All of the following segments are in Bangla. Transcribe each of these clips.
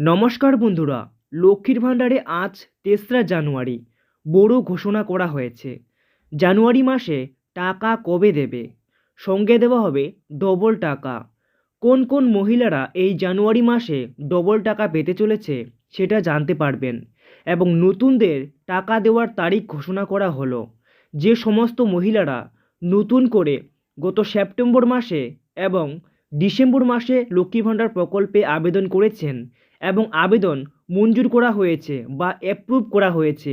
নমস্কার বন্ধুরা, লক্ষ্মীর ভাণ্ডারে আজ তেসরা জানুয়ারি, বড় ঘোষণা করা হয়েছে। জানুয়ারি মাসে টাকা কবে দেবে? সঙ্গে দেওয়া হবে ডবল টাকা। কোন কোন মহিলারা এই জানুয়ারি মাসে ডবল টাকা পেতে চলেছে সেটা জানতে পারবেন এবং নতুনদের টাকা দেওয়ার তারিখ ঘোষণা করা হলো। যে সমস্ত মহিলারা নতুন করে গত সেপ্টেম্বর মাসে এবং ডিসেম্বর মাসে লক্ষ্মী ভাণ্ডার প্রকল্পে আবেদন করেছেন এবং আবেদন মঞ্জুর করা হয়েছে বা অ্যাপ্রুভ করা হয়েছে।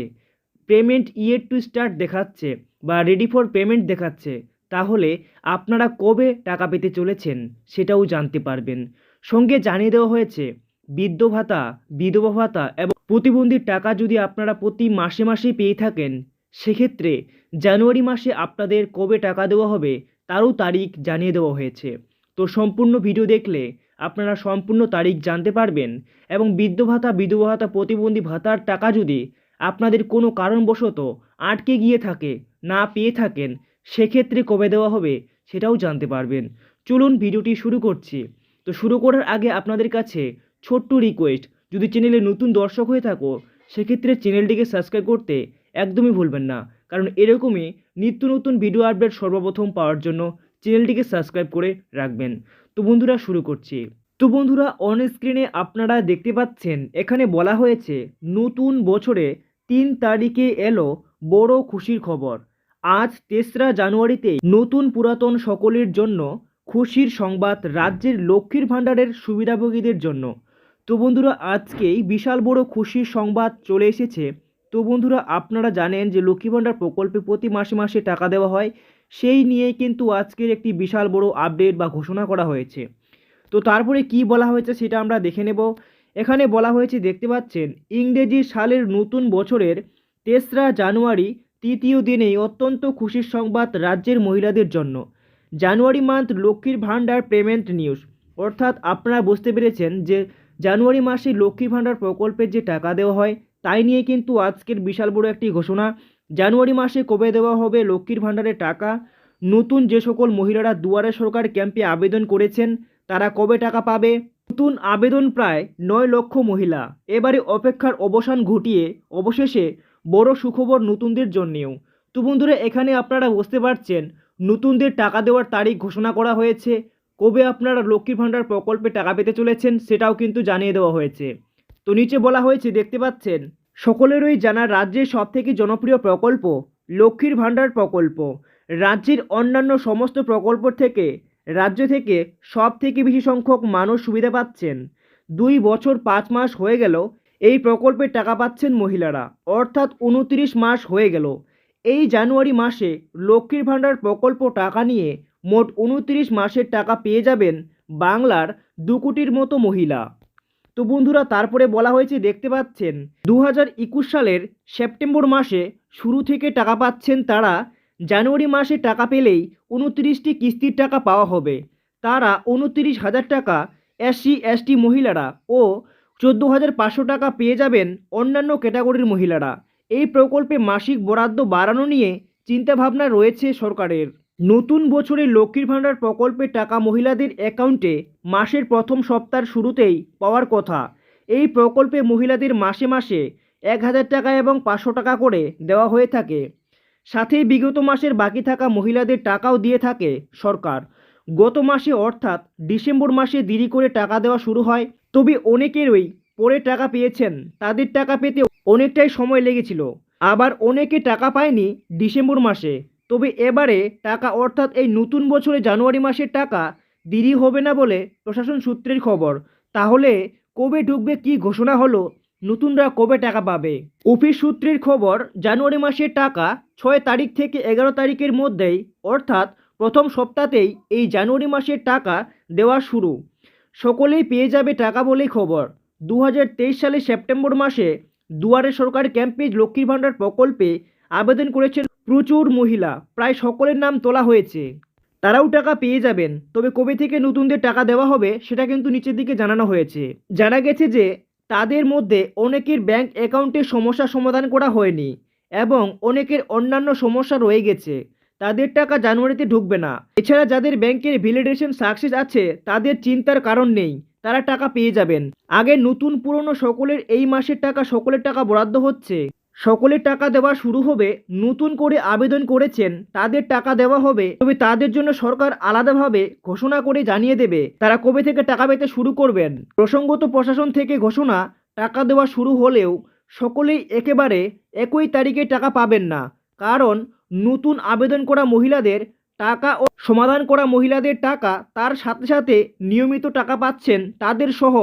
পেমেন্ট ইয়ের টু স্টার্ট দেখাচ্ছে বা রেডি ফর পেমেন্ট দেখাচ্ছে। তাহলে আপনারা কবে টাকা পেতে চলেছেন সেটাও জানতে পারবেন। সঙ্গে জানিয়ে দেওয়া হয়েছে, বৃদ্ধ ভাতা, বিধবা ভাতা এবং প্রতিবন্ধীর টাকা যদি আপনারা প্রতি মাসে মাসে পেয়ে থাকেন, সেক্ষেত্রে জানুয়ারি মাসে আপনাদের কবে টাকা দেওয়া হবে তারও তারিখ জানিয়ে দেওয়া হয়েছে। তো সম্পূর্ণ ভিডিও দেখলে আপনারা সম্পূর্ণ তারিখ জানতে পারবেন এবং বৃদ্ধ ভাতা, বিধবা ভাতা, প্রতিবন্ধী ভাতার টাকা যদি আপনাদের কোনো কারণবশত আটকে গিয়ে থাকে, না পেয়ে থাকেন, সেক্ষেত্রে কবে দেওয়া হবে সেটাও জানতে পারবেন। চলুন ভিডিওটি শুরু করছি। তো শুরু করার আগে আপনাদের কাছে ছোট্ট রিকোয়েস্ট যদি চ্যানেলে নতুন দর্শক হয়ে থাকো, সেক্ষেত্রে চ্যানেলটিকে সাবস্ক্রাইব করতে একদমই ভুলবেন না। কারণ এরকমই নিত্য নতুন ভিডিও আপডেট সর্বপ্রথম পাওয়ার জন্য চ্যানেলটিকে সাবস্ক্রাইব করে রাখবেন। তো বন্ধুরা, শুরু করছি। তো বন্ধুরা অন স্ক্রিনে আপনারা দেখতে পাচ্ছেন, এখানে বলা হয়েছে, নতুন বছরে তিন তারিখে এলো বড় খুশির খবর। আজ তেসরা জানুয়ারিতে নতুন পুরাতন সকলের জন্য খুশির সংবাদ রাজ্যের লক্ষ্মীর ভাণ্ডারের সুবিধাভোগীদের জন্য। তো বন্ধুরা, আজকেই বিশাল বড় খুশির সংবাদ চলে এসেছে। তো বন্ধুরা, আপনারা জানেন যে লক্ষ্মী ভাণ্ডার প্রকল্পে প্রতি মাসে মাসে টাকা দেওয়া হয়। সেই নিয়ে কিন্তু আজকের একটি বিশাল বড় আপডেট বা ঘোষণা করা হয়েছে। তো তারপরে কি বলা হয়েছে সেটা আমরা দেখে নেব। এখানে বলা হয়েছে, দেখতে পাচ্ছেন, ইংরেজি সালের নতুন বছরের তেসরা জানুয়ারি তৃতীয় দিনেই অত্যন্ত খুশির সংবাদ রাজ্যের মহিলাদের জন্য। জানুয়ারি মান্থ লক্ষ্মীর ভাণ্ডার পেমেন্ট নিউজ। অর্থাৎ আপনারা বুঝতে পেরেছেন যে জানুয়ারি মাসে লক্ষ্মীর ভাণ্ডার প্রকল্পের যে টাকা দেওয়া হয়, তাই নিয়ে কিন্তু আজকের বিশাল বড় একটি ঘোষণা। জানুয়ারি মাসে কবে দেওয়া হবে লক্ষ্মীর ভাণ্ডারের টাকা? নতুন যে সকল মহিলারা দুয়ারে সরকার ক্যাম্পে আবেদন করেছেন, তারা কবে টাকা পাবে? নতুন আবেদন প্রায় নয় লক্ষ মহিলা। এবারে অপেক্ষার অবসান ঘটিয়ে অবশেষে বড় সুখবর নতুনদের জন্যেও। তো বন্ধুরা, এখানে আপনারা বুঝতে পারছেন, নতুনদের টাকা দেওয়ার তারিখ ঘোষণা করা হয়েছে। কবে আপনারা লক্ষ্মীর ভাণ্ডার প্রকল্পে টাকা পেতে চলেছেন, সেটাও কিন্তু জানিয়ে দেওয়া হয়েছে। তো নিচে বলা হয়েছে, দেখতে পাচ্ছেন সকলেরই জানা রাজ্যের সবথেকে জনপ্রিয় প্রকল্প লক্ষ্মীর ভাণ্ডার প্রকল্প। রাজ্যের অন্যান্য সমস্ত প্রকল্প থেকে রাজ্য থেকে সব থেকে বেশি সংখ্যক মানুষ সুবিধা পাচ্ছেন। দুই বছর পাঁচ মাস হয়ে গেল, এই প্রকল্পের টাকা পাচ্ছেন মহিলারা। অর্থাৎ উনত্রিশ মাস হয়ে গেল। এই জানুয়ারি মাসে লক্ষ্মীর ভাণ্ডার প্রকল্প টাকা নিয়ে মোট উনত্রিশ মাসের টাকা পেয়ে যাবেন বাংলার দু কোটির মতো মহিলা। তো বন্ধুরা, তারপরে বলা হয়েছে, দেখতে পাচ্ছেন দু হাজার একুশ সালের সেপ্টেম্বর মাসে শুরু থেকে টাকা পাচ্ছেন তারা। জানুয়ারি মাসে টাকা পেলেই উনত্রিশটি কিস্তির টাকা পাওয়া হবে। তারা উনত্রিশ হাজার টাকা এসসি, এসটি মহিলারা ও চোদ্দ হাজার পাঁচশো টাকা পেয়ে যাবেন অন্যান্য ক্যাটাগরির মহিলারা। এই প্রকল্পে মাসিক বরাদ্দ বাড়ানো নিয়ে চিন্তাভাবনা রয়েছে সরকারের। নতুন বছরে লক্ষ্মীর ভাণ্ডার প্রকল্পের টাকা মহিলাদের অ্যাকাউন্টে মাসের প্রথম সপ্তাহের শুরুতেই পাওয়ার কথা। এই প্রকল্পে মহিলাদের মাসে মাসে এক হাজার টাকা এবং পাঁচশো টাকা করে দেওয়া হয়ে থাকে। সাথে বিগত মাসের বাকি থাকা মহিলাদের টাকাও দিয়ে থাকে সরকার। গত মাসে অর্থাৎ ডিসেম্বর মাসে দেরি করে টাকা দেওয়া শুরু হয়। তবে অনেকেরই পরে টাকা পেয়েছেন। তাদের টাকা পেতে অনেকটাই সময় লেগেছিল। আবার অনেকে টাকা পায়নি ডিসেম্বর মাসে। তবে এবারে টাকা, অর্থাৎ এই নতুন বছরে জানুয়ারি মাসের টাকা দেরি হবে না বলে প্রশাসন সূত্রের খবর। তাহলে কবে ঢুকবে কি ঘোষণা হলো? নতুনরা কবে টাকা পাবে? অফিস সূত্রের খবর, জানুয়ারি মাসের টাকা ছয় তারিখ থেকে এগারো তারিখের মধ্যেই, অর্থাৎ প্রথম সপ্তাহতেই এই জানুয়ারি মাসের টাকা দেওয়া শুরু। সকলেই পেয়ে যাবে টাকা বলেই খবর। দু হাজার তেইশ সালে সেপ্টেম্বর মাসে দুয়ারে সরকার ক্যাম্পেজ লক্ষ্মীর ভাণ্ডার প্রকল্পে আবেদন করেছেন প্রচুর মহিলা, প্রায় সকলের নাম তোলা হয়েছে। তারাও টাকা পেয়ে যাবেন, তবে কবে থেকে নতুনদের টাকা দেওয়া হবে সেটা কিন্তু নিচের দিকে জানানো হয়েছে। জানা গেছে যে, তাদের মধ্যে অনেকের ব্যাংক অ্যাকাউন্টের সমস্যা সমাধান করা হয়নি এবং অনেকের অন্যান্য সমস্যা রয়ে গেছে। তাদের টাকা জানুয়ারিতে ঢুকবে না। এছাড়া যাদের ব্যাংকের ভ্যালিডেশন সাকসেস আছে, তাদের চিন্তার কারণ নেই, তারা টাকা পেয়ে যাবেন। আগে নতুন পুরনো সকলের এই মাসের টাকা সকলের টাকা বরাদ্দ হচ্ছে। সকলের টাকা দেওয়া শুরু হবে, নতুন করে আবেদন করেছেন, তাদের টাকা দেওয়া হবে, তবে তাদের জন্য সরকার আলাদাভাবে ঘোষণা করে জানিয়ে দেবে। তারা কবে থেকে টাকা পেতে শুরু করবেন? প্রসঙ্গত প্রশাসন থেকে ঘোষণা, টাকা দেওয়া শুরু হলেও সকলেই একেবারে একই তারিখে টাকা পাবেন না। কারণ নতুন আবেদন করা মহিলাদের টাকা ও সমাধান করা মহিলাদের টাকা তার সাথে সাথে নিয়মিত টাকা পাচ্ছেন তাদের সহ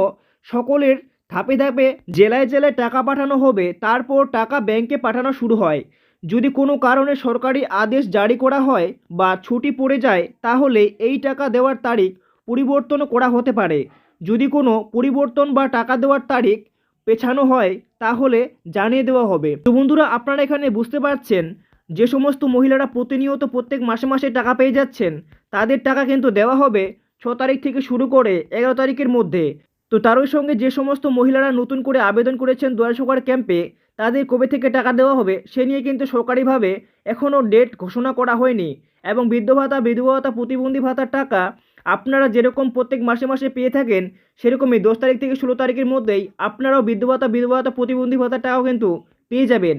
সকলের ধাপে ধাপে জেলায় জেলায় টাকা পাঠানো হবে, তারপর টাকা ব্যাংকে পাঠানো শুরু হয়। যদি কোনো কারণে সরকারি আদেশ জারি করা হয় বা ছুটি পড়ে যায়, তাহলে এই টাকা দেওয়ার তারিখ পরিবর্তন করা হতে পারে। যদি কোনো পরিবর্তন বা টাকা দেওয়ার তারিখ পেছানো হয়, তাহলে জানিয়ে দেওয়া হবে। তো বন্ধুরা, আপনারা এখানে বুঝতে পারছেন যে সমস্ত মহিলারা প্রতিনিয়ত প্রত্যেক মাসে মাসে টাকা পেয়ে যাচ্ছেন, তাদের টাকা কিন্তু দেওয়া হবে ছ তারিখ থেকে শুরু করে এগারো তারিখের মধ্যে। তো তারই সঙ্গে যে সমস্ত মহিলারা নতুন করে আবেদন করেছেন দুয়ার সরকার ক্যাম্পে, তাদের কবে থেকে টাকা দেওয়া হবে সে নিয়ে কিন্তু সরকারিভাবে এখনও ডেট ঘোষণা করা হয়নি। এবং বৃদ্ধ ভাতা, বিধবা ভাতা, প্রতিবন্ধী ভাতার টাকা আপনারা যেরকম প্রত্যেক মাসে মাসে পেয়ে থাকেন, সেরকমই দশ তারিখ থেকে ষোলো তারিখের মধ্যেই আপনারাও বৃদ্ধ ভাতা, বিধবা ভাতা, প্রতিবন্ধী ভাতার টাকাও কিন্তু পেয়ে যাবেন।